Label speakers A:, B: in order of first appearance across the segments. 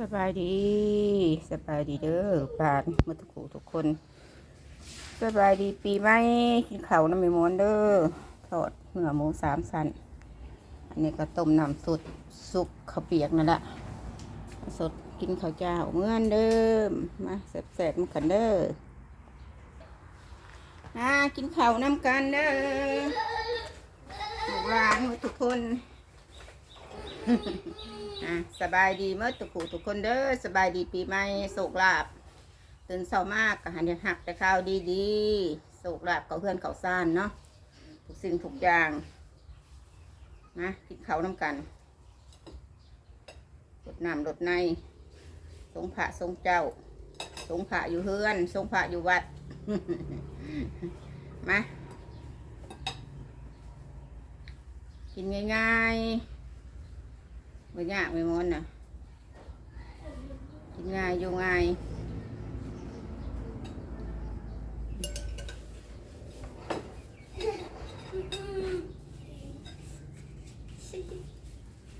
A: สบายดีสบายดีเด้อปานมาทุกคู่ทุกคน สบายดีปีใหม่กินข้าวน้ำมีมวนเด้อทอดเนื้อหมูสามสันอันนี้ก็ต้มน้ำสดสุกข้าวเปียกนั่นแหละสดกินข้าวเจ้าเมือนเดิมมาแซ่บๆมากันเด้อมากินข้าวน้ำกันเด้อลูกหลานหมดทุกคน อะสบายดีเมื่อทุกูทุกคนเด้อสบายดีปีใหม่โศกลาบตื่นเช้ามากก็หันหักแต่ข้าวดีๆโศกลาบเขาเพื่อนเขาซ่านเนาะทุกสิ่งทุกอย่างนะกินเขาน้ำกันรดน้ำรดในทรงพระทรงเจ้าทรงพระอยู่เฮือนทรงพระอยู่วัด มา กินง่ายๆ ไม่ยากไม่มอนนะกินง่ายอยู่ง่าย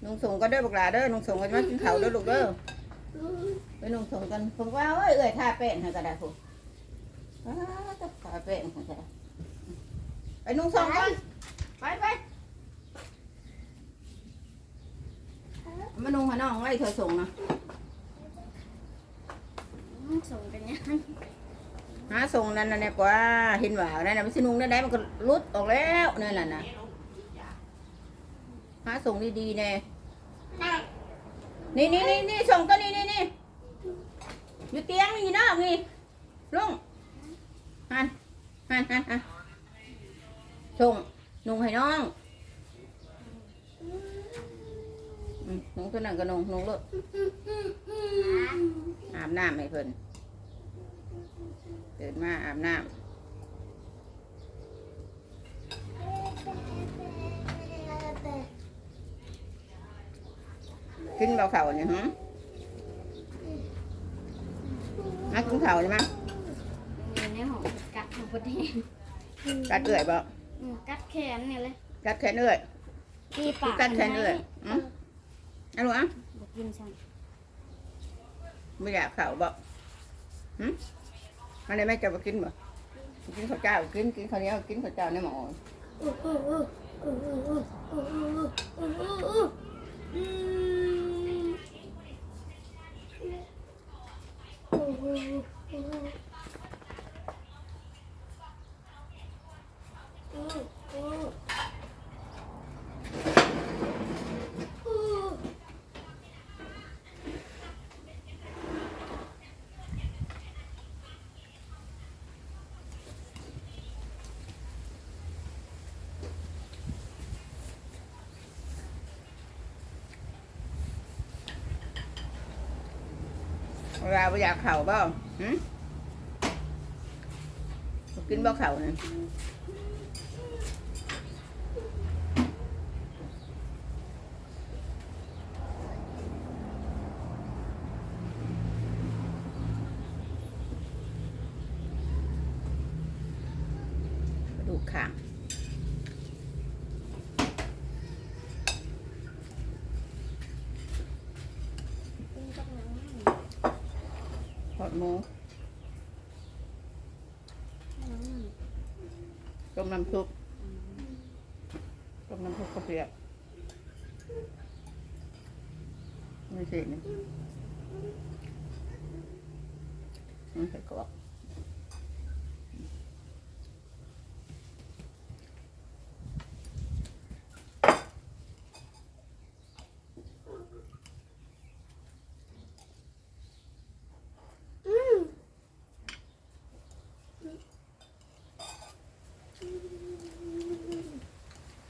A: นุ่งส่งก็เด้บอกลาเด้อนุ่งส่งก็จะมากินข้าวเด้อลูกเด้อไปนุ่งส่งกันผมว่าเอ้ยเอ้ยท่าแป้งให้ก็ได้ผมอ้าวจะทาแป้งให้ก็ได้ไปนุ่งส่งกันไปไป มานุ่งมาน้องไว้เธอส่งนะ
B: ส่งกันยัง
A: หาส่งนั่นน่ะเนี่ยกว่าเห็นว่านั่นน่ะมันสินุ่งได้ไหนมันก็รุดออกแล้วนั่นแหละนะหาส่งดีๆแน่นี่นี่นี่นี่ส่งก็นี่นี่นี่อยู่เตียงนี่นะนี่ลุงหันหันหันหันส่งนุ่งให้น้องอืมนุ่ง ตัวนั้นก็นงนุ่งเลยอาบน้ำให้เพิ่นตื่นมาอาบน้ำกินเบาเข่าเนี่ยฮะมากินเข่าใช่ไหม
B: อยู่ในห้องกัดของประเทศ
A: กัดเอื่อยบ่
B: กัดแขนเนี่ยเลย
A: กัดแขนเอื่อย
B: ก
A: กัดแขนเอื่อยอืม เอันนู้อะ
B: บอกกินฉัน
A: ไม่อยากเข่าบ่หืมอันนี้แม่จะมากินบ่กินข้าวเจ้ากินกินข้าวเหนียวกินข้าวเจ้าในหม้อ
B: อู้อู้อู้อู้อู้อู้อู้อู้อู้อู้อืมอู้อู้อู้อู้อู้อู้
A: เวลาไม่อยากเข่าบ่หืมกินบ่เข่านี่ กระดูกข่างทอ ดหมูต้มน้ำซุปต้มน้ำซุปข้าวเปียกไม่เสร็จนี่มันใส่กรอก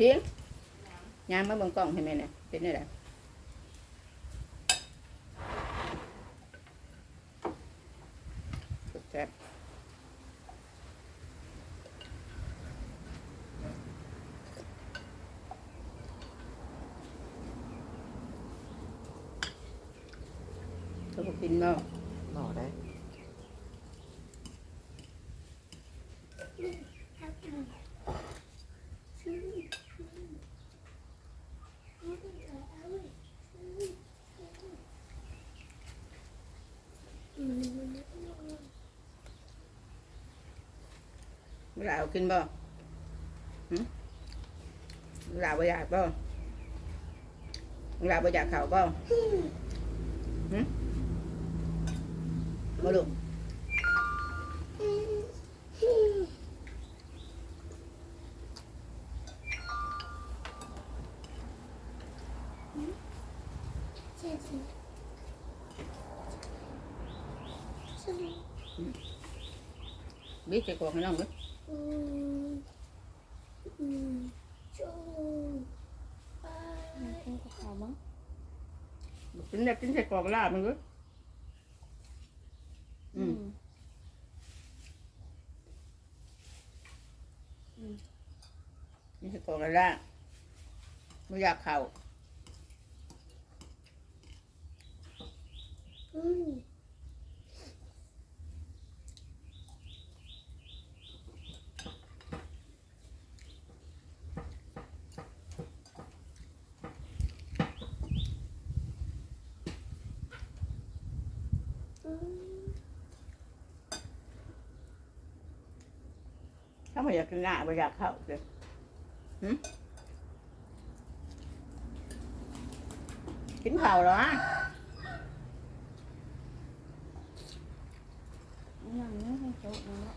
A: พียงยางมาเบิ่งกล้องให้แม่เนี่ยเป็นได้ไงแซ่บเขาบอกกินเนาะ
C: เวลา
A: เอากินบ่เวลาบ่อยากบ่เวลาบ่อยากเข่าบ่มาดูบิ๊กจะ
B: กวา
C: งน้องเลย
A: tính ra tính sẽ còn la mình nữa
C: อืม
A: tính sẽ còn la mới giặt khẩu
B: 嗯。嗯
A: sao mà giặt cái ngạ mà giặt khẩu kìa hử chính khẩu đó
C: นั่งนี่ให้โจ๊กนั่นแหละ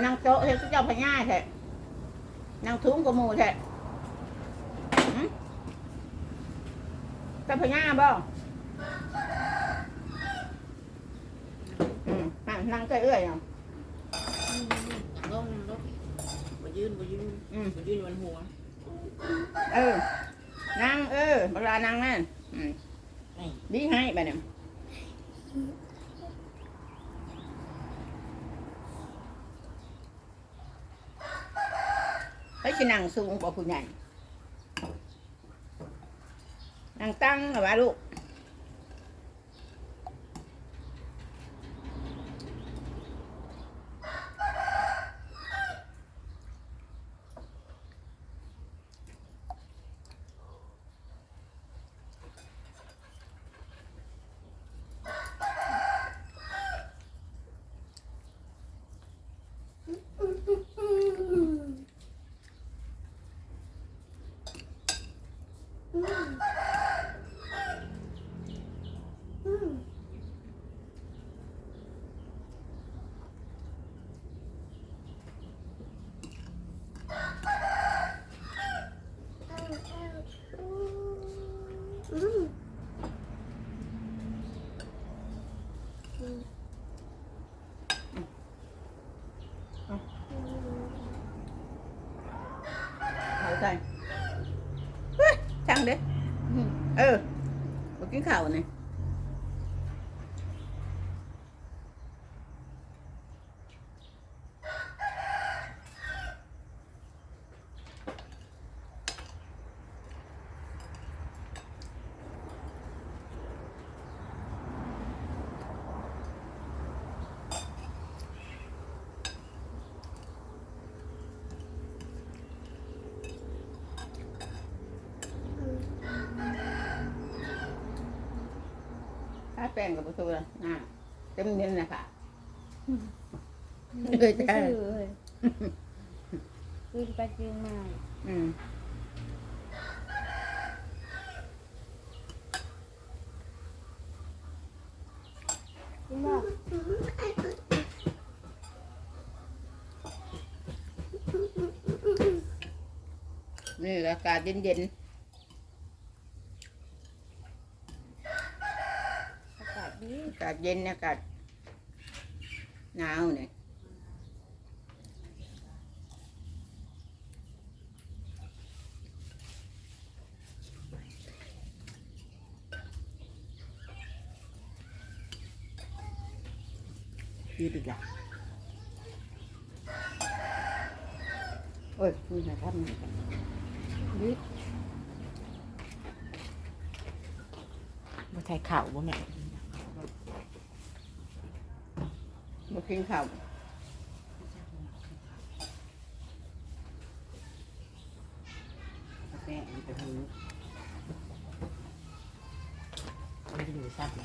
A: năng tăng má đỡ tăng má khiến tăng má thì nó không năng thằng được nè năng chỗ thì cái cho phải nhai thế năng thúng của mù thế ừ? cho phải nhai không ừ. năng năng cái ưỡi không
D: ลงลงบ่ยืนบ่ยืน
A: ừ
D: บ่ยืนบนหัว
A: ừ năng ừ bác là năng nè ừ.
D: นี่
A: เขาจะนั่งสูงกว่าผู้ใหญ่
B: นั่ง
A: ตั้งเหรอวะลูก Mm-hmm. เออบอกกินข้าวเนี่ย Ừ Một cái khẩu này Tá bèn của tôi là Nè Tâm nhân là cả
C: ซื้อเลยซื้อไปซื้อมา
A: Ừ
C: กินบ่
A: นี่ là cả dính dính
C: อากาศดี
A: Cả dính nha cả Nào này
D: ยืดอีกละ
A: Ôi, như là thăm này Biết
D: บ่ใช่ข้าวบ่แม่
A: มากินข้าว
D: แม่มันจะหูมันจะดูซับไหม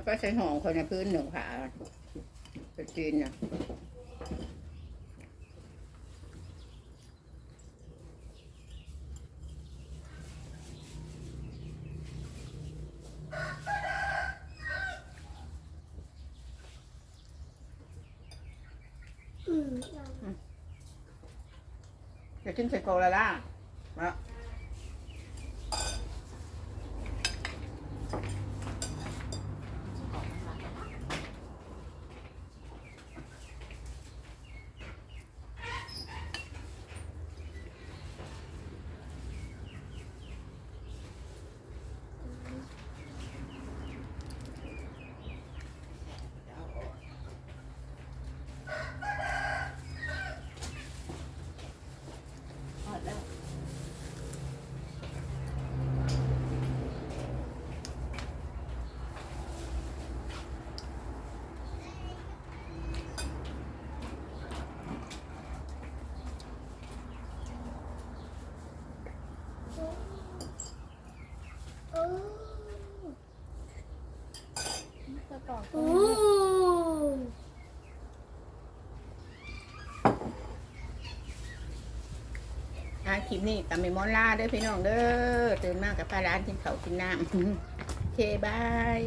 A: อาไปใส่ห่องคนในพื้นหนึ่งผาเป็นจีนน่ะจะกินใส่โกละล่ะมา
C: จะต่อ
B: โอ้
A: อะคลิปนี้ตามมมอนล่าเด้อพี่น้องเด้อตื่นมากกับพาร้านกินเขาวกินน้ำ โอเคบาย